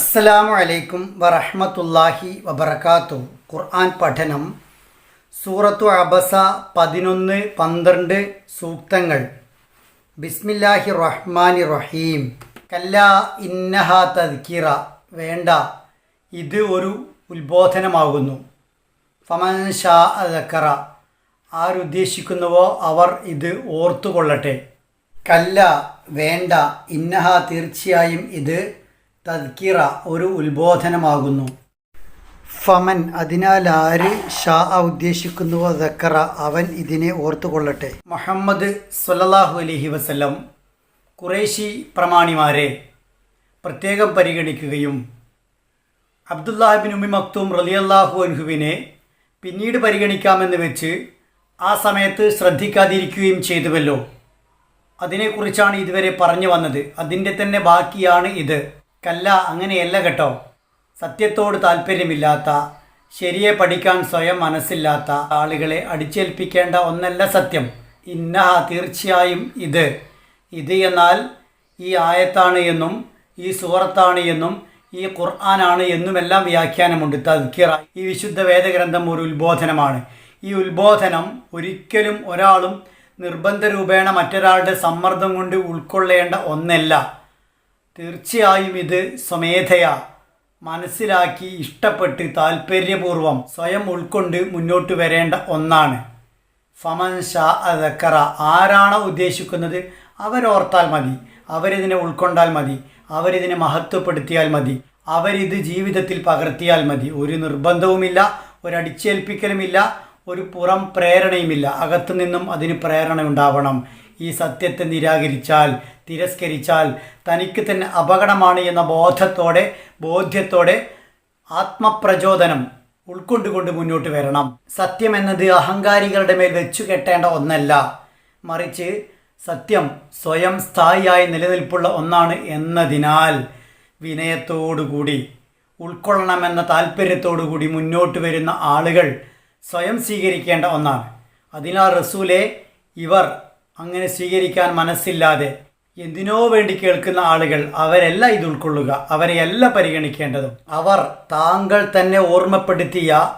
അസ്സലാമു അലൈക്കും വറഹമത്തല്ലാഹി വബർക്കാത്തു ഖുർആൻ പഠനം. സൂറത്തു അബസ പതിനൊന്ന് പന്ത്രണ്ട് സൂക്തങ്ങൾ. ബിസ്മില്ലാഹി റഹ്മാനി റഹീം. കല്ല ഇന്നഹ തദ്ക്കിറ വേണ്ട. ഇത് ഒരു ഉത്ബോധനമാകുന്നു. ഫമൻ ഷാ അദക്കറ ആരുദ്ദേശിക്കുന്നുവോ അവർ ഇത് ഓർത്തുകൊള്ളട്ടെ. കല്ല വേണ്ട. ഇന്നഹ തീർച്ചയായും ഇത് തദ്ക്കിറ ഒരു ഉത്ബോധനമാകുന്നു. ഫമൻ അതിനാൽ ആര് ഷാ ഉദ്ദേശിക്കുന്നുവോ ദക്കറ അവൻ ഇതിനെ ഓർത്തുകൊള്ളട്ടെ. മുഹമ്മദ് സല്ലല്ലാഹു അലൈഹി വസല്ലം ഖുറൈശി പ്രമാണിമാരെ പ്രത്യേകം പരിഗണിക്കുകയും അബ്ദുല്ലാഹിബിൻ ഉമ്മി മക്തൂം റലിയല്ലാഹു അൻഹുവിനെ പിന്നീട് പരിഗണിക്കാമെന്ന് വെച്ച് ആ സമയത്ത് ശ്രദ്ധിക്കാതിരിക്കുകയും ചെയ്തുവല്ലോ. അതിനെക്കുറിച്ചാണ് ഇതുവരെ പറഞ്ഞു വന്നത്. അതിന്റെ തന്നെ ബാക്കിയാണ് ഇത്. കല്ല അങ്ങനെയല്ല കേട്ടോ. സത്യത്തോട് താല്പര്യമില്ലാത്ത ശരിയെ പഠിക്കാൻ സ്വയം മനസ്സില്ലാത്ത ആളുകളെ അടിച്ചേൽപ്പിക്കേണ്ട ഒന്നല്ല സത്യം. ഇന്ന തീർച്ചയായും ഇത്. ഇത് എന്നാൽ ഈ ആയത്താണ് എന്നും ഈ സൂറത്താണ് എന്നും ഈ ഖുർആനാണ് എന്നുമെല്ലാം വ്യാഖ്യാനമുണ്ട്. തദ്ക്കിറ ഈ വിശുദ്ധ വേദഗ്രന്ഥം ഒരു ഉത്ബോധനമാണ്. ഈ ഉത്ബോധനം ഒരിക്കലും ഒരാളും നിർബന്ധ രൂപേണ മറ്റൊരാളുടെ സമ്മർദ്ദം കൊണ്ട് ഉൾക്കൊള്ളേണ്ട ഒന്നല്ല. തീർച്ചയായും ഇത് സ്വമേധയാ. മനസ്സിലാക്കി ഇഷ്ടപ്പെട്ട് താൽപ്പര്യപൂർവം സ്വയം ഉൾക്കൊണ്ട് മുന്നോട്ട് വരേണ്ട ഒന്നാണ്. ഫമൻ ഷാ അദക്കറ. ആരാണോ ഉദ്ദേശിക്കുന്നത് അവരോർത്താൽ മതി. അവരിതിനെ ഉൾക്കൊണ്ടാൽ മതി. അവരിതിനെ മഹത്വപ്പെടുത്തിയാൽ മതി. അവരിത് ജീവിതത്തിൽ പകർത്തിയാൽ മതി. ഒരു നിർബന്ധവുമില്ല ഒരടിച്ചേൽപ്പിക്കലുമില്ല ഒരു പുറം പ്രേരണയുമില്ല. അകത്തു നിന്നും അതിന് പ്രേരണ ഉണ്ടാവണം. ഈ സത്യത്തെ നിരാകരിച്ചാൽ തിരസ്കരിച്ചാൽ തനിക്ക് തന്നെ അപകടമാണ് എന്ന ബോധത്തോടെ ബോധ്യത്തോടെ ആത്മപ്രചോദനം ഉൾക്കൊണ്ടുകൊണ്ട് മുന്നോട്ട് വരണം. സത്യം എന്നത് അഹങ്കാരികളുടെ മേൽ വെച്ചു കെട്ടേണ്ട ഒന്നല്ല. മറിച്ച് സത്യം സ്വയം സ്ഥായിയായി നിലനിൽപ്പുള്ള ഒന്നാണ് എന്നതിനാൽ വിനയത്തോടുകൂടി ഉൾക്കൊള്ളണമെന്ന താല്പര്യത്തോടുകൂടി മുന്നോട്ട് വരുന്ന ആളുകൾ സ്വയം സ്വീകരിക്കേണ്ട ഒന്നാണ്. അതിനാൽ റസൂലെ ഇവർ അങ്ങനെ സ്വീകരിക്കാൻ മനസ്സില്ലാതെ എന്തിനോ വേണ്ടി കേൾക്കുന്ന ആളുകൾ അവരല്ല ഇത് ഉൾക്കൊള്ളുക അവരെയല്ല പരിഗണിക്കേണ്ടതും. അവർ താങ്കൾ തന്നെ ഓർമ്മപ്പെടുത്തിയ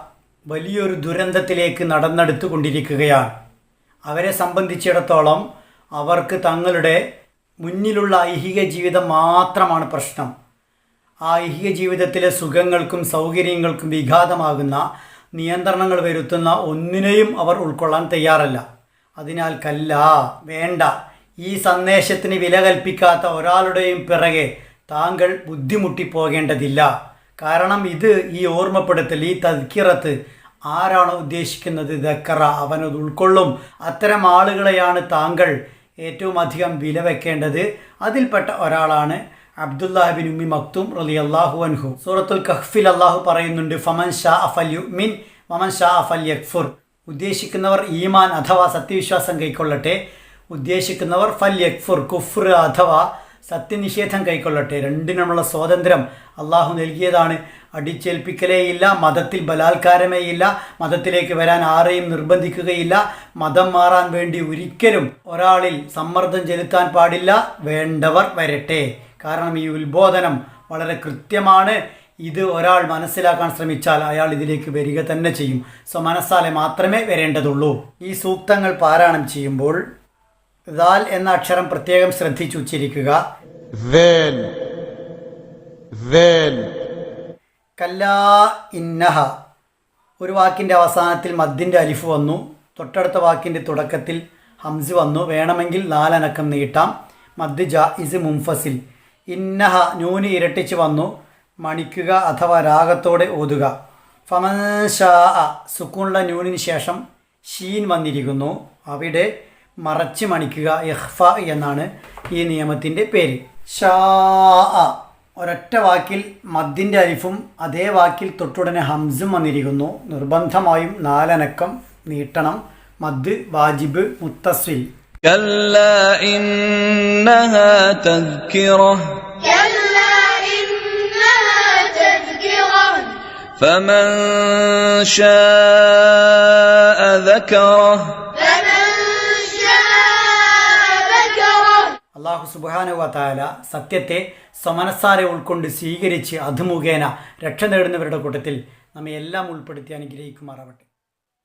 വലിയൊരു ദുരന്തത്തിലേക്ക് നടന്നെടുത്തു കൊണ്ടിരിക്കുകയാണ് അവരെ സംബന്ധിച്ചിടത്തോളം അവർക്ക് തങ്ങളുടെ മുന്നിലുള്ള ഐഹിക ജീവിതം മാത്രമാണ് പ്രശ്നം. ആ ഐഹിക ജീവിതത്തിലെ സുഖങ്ങൾക്കും സൗകര്യങ്ങൾക്കും വിഘാതമാകുന്ന നിയന്ത്രണങ്ങൾ വരുത്തുന്ന ഒന്നിനെയും അവർ ഉൾക്കൊള്ളാൻ തയ്യാറല്ല. അതിനാൽ കല്ല വേണ്ട. ഈ സന്ദേശത്തിന് വില കൽപ്പിക്കാത്ത ഒരാളുടെയും പിറകെ താങ്കൾ ബുദ്ധിമുട്ടി പോകേണ്ടതില്ല കാരണം ഇത് ഈ ഓർമ്മപ്പെടുത്തൽ ഈ തദ്ക്കിറത്ത് ആരാണോ ഉദ്ദേശിക്കുന്നത് ദക്കറ അവനത് ഉൾക്കൊള്ളും. അത്തരം ആളുകളെയാണ് താങ്കൾ ഏറ്റവും അധികം വില വെക്കേണ്ടത്. അതിൽപ്പെട്ട ഒരാളാണ് അബ്ദുല്ലാഹിബിൻ ഉമ്മി മക്തും റലി അള്ളാഹു അൻഹു. സൂറത്തുൽ കഹ്ഫിൽ അള്ളാഹു പറയുന്നുണ്ട് ഫമൻ ഷാ അഫൽ യുമിൻ വമൻ ഷാ അഫൽ യക്ഫുർ. ഉദ്ദേശിക്കുന്നവർ ഈമാൻ അഥവാ സത്യവിശ്വാസം കൈക്കൊള്ളട്ടെ. ഉദ്ദേശിക്കുന്നവർ ഫൽ യക്ഫുർ കുഫ്ർ അഥവാ സത്യനിഷേധം കൈക്കൊള്ളട്ടെ. രണ്ടിനുമുള്ള സ്വാതന്ത്ര്യം അള്ളാഹു നൽകിയതാണ്. അടിച്ചേൽപ്പിക്കലേയില്ല മതത്തിൽ ബലാത്കാരമേയില്ല മതത്തിലേക്ക് വരാൻ ആരെയും നിർബന്ധിക്കുകയില്ല മതം മാറാൻ വേണ്ടി ഒരിക്കലും ഒരാളിൽ സമ്മർദ്ദം ചെലുത്താൻ പാടില്ല വേണ്ടവർ വരട്ടെ. കാരണം ഈ ഉത്ബോധനം വളരെ കൃത്യമാണ്. ഇത് ഒരാൾ മനസ്സിലാക്കാൻ ശ്രമിച്ചാൽ അയാൾ ഇതിലേക്ക് വരിക തന്നെ ചെയ്യും. സ്വ മനസ്സാലെ മാത്രമേ വരേണ്ടതുള്ളൂ. ഈ സൂക്തങ്ങൾ പാരായണം ചെയ്യുമ്പോൾ ദാൽ എന്ന അക്ഷരം പ്രത്യേകം ശ്രദ്ധിച്ചു ഉച്ചരിക്കുക ഇന്നഹ. ഒരു വാക്കിന്റെ അവസാനത്തിൽ മദ്ദിന്റെ അലിഫ് വന്നു. തൊട്ടടുത്ത വാക്കിന്റെ തുടക്കത്തിൽ ഹംസ് വന്നു. വേണമെങ്കിൽ നാലനക്കം നീട്ടാം. മദ് ജ ഇസ് മുംഫസിൽ ഇന്നഹ നൂന് ഇരട്ടിച്ച് വന്നു. മണിക്കുക അഥവാ രാഗത്തോടെ ഓതുക. ഫമൻ ഷാ സുക്കൂണുള്ള നൂനിന് ശേഷം ഷീൻ വന്നിരിക്കുന്നു. അവിടെ മറച്ച് മണിക്കുക ഇഹ്ഫ എന്നാണ് ഈ നിയമത്തിന്റെ പേര്. ഷാ ഒരൊറ്റ വാക്കിൽ മദ്ദിന്റെ അരിഫും അതേ വാക്കിൽ തൊട്ടുടനെ ഹംസും വന്നിരിക്കുന്നു. നിർബന്ധമായും നാലനക്കം നീട്ടണം. മദ് വാജിബ് മുത്തസ്വിൽ. فمن شاء ذكره فمن شاء ذكره അള്ളാഹു സുബാനുവ താല സത്യത്തെ സമനസാരെ ഉൾക്കൊണ്ട് സ്വീകരിച്ച് അത് മുഖേന രക്ഷ നേടുന്നവരുടെ കൂട്ടത്തിൽ നമ്മെ എല്ലാം ഉൾപ്പെടുത്തി അനുഗ്രഹിക്കുമാറാവട്ടെ